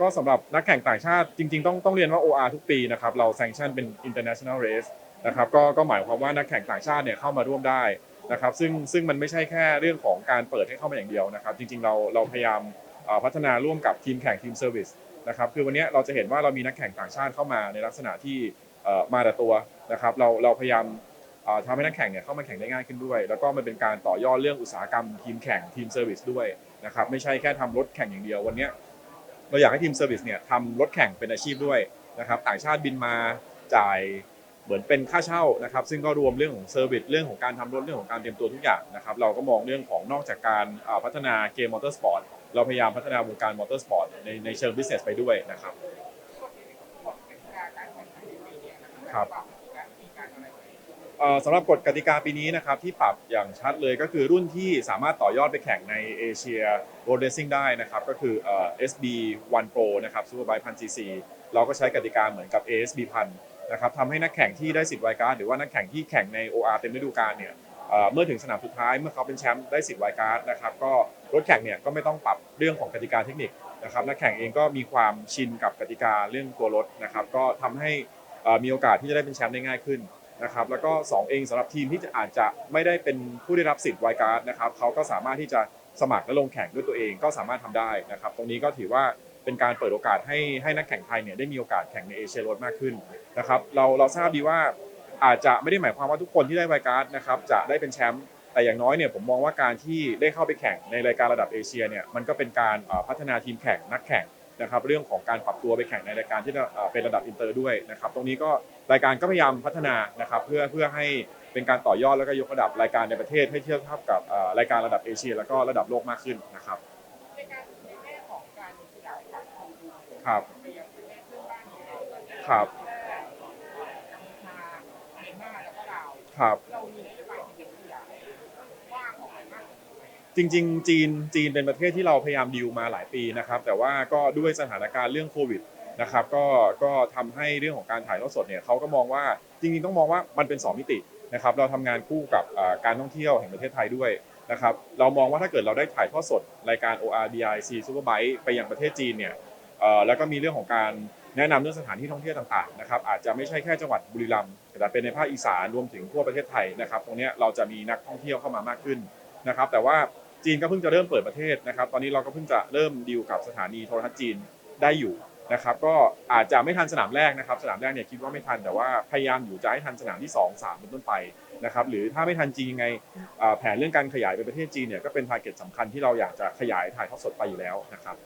ก็สำหรับนักแข่งต่างชาติจริง ๆ ต้องต้องเรียนว่า OR ทุกปีนะครับเรา sanction เป็น international race นะครับก็ก็หมายความว่านักแข่งต่างชาติเนี่ยเข้ามาร่วมได้นะครับซึ่งซึ่งมันไม่ใช่แค่เรื่องของการเปิดให้เข้ามาอย่างเดียวนะครับ จริง ๆ เราเราพยายามพัฒนาร่วมกับทีมแข่งทีมเซอร์วิสนะครับคือวันนี้เราจะเห็นว่าเรามีนักแข่งต่างชาติเข้ามาในลักษณะที่มาแต่ตัวนะครับเราเราพยายามทำให้นักแข่งเนี่ยเข้ามาแข่งได้ง่ายขึ้นด้วย แล้วก็มันเป็นการต่อยอดเรื่องอุตสาหกรรมทีมแข่งทีมเซอร์วิสด้วยนะครับไม่ใช่แค่ทำรถแข่งอย่างเดียววันนี้ เราอยากให้ทีมเซอร์วิสเนี่ยทำรถแข่งเป็นอาชีพด้วยนะครับต่างชาติบินมาจ่ายเหมือนเป็นค่าเช่านะครับ ซึ่งก็รวมเรื่องของเซอร์วิสเรื่องของการทำรถเรื่องของการเตรียมตัวทุกอย่างนะครับเราก็มองเรื่องของนอกจากการพัฒนาเกมมอเตอร์สปอร์ตเราพยายามพัฒนาวงการมอเตอร์สปอร์ตในในเชิงบิสเนสไปด้วยนะครับครับ เอ่อสำหรับกฎกติกาปีนี้นะครับที่ปรับอย่างชัดเลยก็คือรุ่นที่สามารถต่อยอดไปแข่งในเอเชียโรดเรซิ่งได้นะครับก็คือเอ่อ SB 1 Pro นะครับ Superbike 1000 cc เราก็ใช้กติกาเหมือนกับ ASB 1000นะครับทำให้นักแข่งที่ได้สิทธิ์ไวการ์ดหรือว่านักแข่งที่แข่งใน OR เต็มฤดูกาลเนี่ยเอ่อเมื่อถึงสนามสุดท้ายเมื่อเขาเป็นแชมป์ได้สิทธิ์ไวการ์ดนะครับก็รถแข่งเนี่ยก็ไม่ต้องปรับเรื่องของกติกาเทคนิคนะครับนักแข่งเองก็มีความชินกับกติกาเรื่องตัวรถนะครับก็ทำให้เอ่อมีโอกาสที่จะได้เป็นแชมป์ได้ง่ายขึ้น นะครับแล้วก็ 2 เองสำหรับทีมที่จะอาจจะไม่ได้เป็นผู้ได้รับสิทธิ์ไวการ์ดนะครับเขาก็สามารถที่จะสมัครและลงแข่งด้วยตัวเองก็สามารถทำได้นะครับ ตรงนี้ก็ถือว่าเป็นการเปิดโอกาสให้ให้นักแข่งไทยเนี่ยได้มีโอกาสแข่งในเอเชียรดมากขึ้นนะครับเราเราทราบดีว่าอาจจะไม่ได้หมายความว่าทุกคนที่ได้ไวการ์ดนะครับจะได้เป็นแชมป์แต่อย่างน้อยเนี่ยผมมองว่าการที่ได้เข้าไปแข่งในรายการระดับเอเชียเนี่ยมันก็เป็นการพัฒนาทีมแข่งนักแข่ง นะครับเรื่องของการปรับตัวไปแข่งในรายการที่เอ่อเป็นระดับอินเตอร์ด้วยนะครับตรงนี้ก็รายการก็พยายามพัฒนานะครับเพื่อเพื่อให้เป็นการต่อยอดแล้วก็ยกระดับรายการในประเทศให้เทียบเท่ากับเอ่อรายการระดับเอเชีย แล้วก็ระดับโลกมากขึ้นนะครับในการในแง่ของการขยายฐานความรู้ครับไปยังประเทศเพื่อนบ้านของเราตอนนี้ครับแค่กัมพูชาเมียนมาแล้วก็ลาวครับ จริงๆ จีนจีนเป็นประเทศที่เราพยายามดีลมาหลายปีนะครับ แต่ว่าก็ด้วยสถานการณ์เรื่องโควิดนะครับ ก็ก็ทำให้เรื่องของการถ่ายทอดสดเนี่ยเขาก็มองว่าจริงๆต้องมองว่ามันเป็นสองมิตินะครับ เราทำงานคู่กับอ่าการท่องเที่ยวแห่งประเทศไทยด้วยนะครับ เรามองว่าถ้าเกิดเราได้ถ่ายทอดสดรายการ ORDIC Superbike ไปยังประเทศจีนเนี่ยเอ่อแล้วก็มีเรื่องของการแนะนำเรื่องสถานที่ท่องเที่ยวต่างๆนะครับอาจจะไม่ใช่แค่จังหวัดบุรีรัมย์แต่เป็นในภาคอีสานรวมถึงทั่วประเทศไทยนะครับ ตรงเนี้ยเราจะมีนักท่องเที่ยวเข้ามามากขึ้น นะครับแต่ว่า จีนก็เพิ่งจะเริ่มเปิดประเทศนะครับ ตอนนี้เราก็เพิ่งจะเริ่มดีลกับสถานีโทรทัศน์จีนได้อยู่นะครับ ก็อาจจะไม่ทันสนามแรกนะครับ สนามแรกเนี่ยคิดว่าไม่ทันแต่ว่าพยายามอยู่จะให้ทันสนามที่ 2 3 เป็นต้นไปนะครับ หรือถ้าไม่ทันจริงยังไงแผนเรื่องการขยายไปประเทศจีนเนี่ยก็เป็นทาร์เก็ตสำคัญที่เราอยากจะขยายถ่ายทอดสดไปอยู่แล้วนะครับ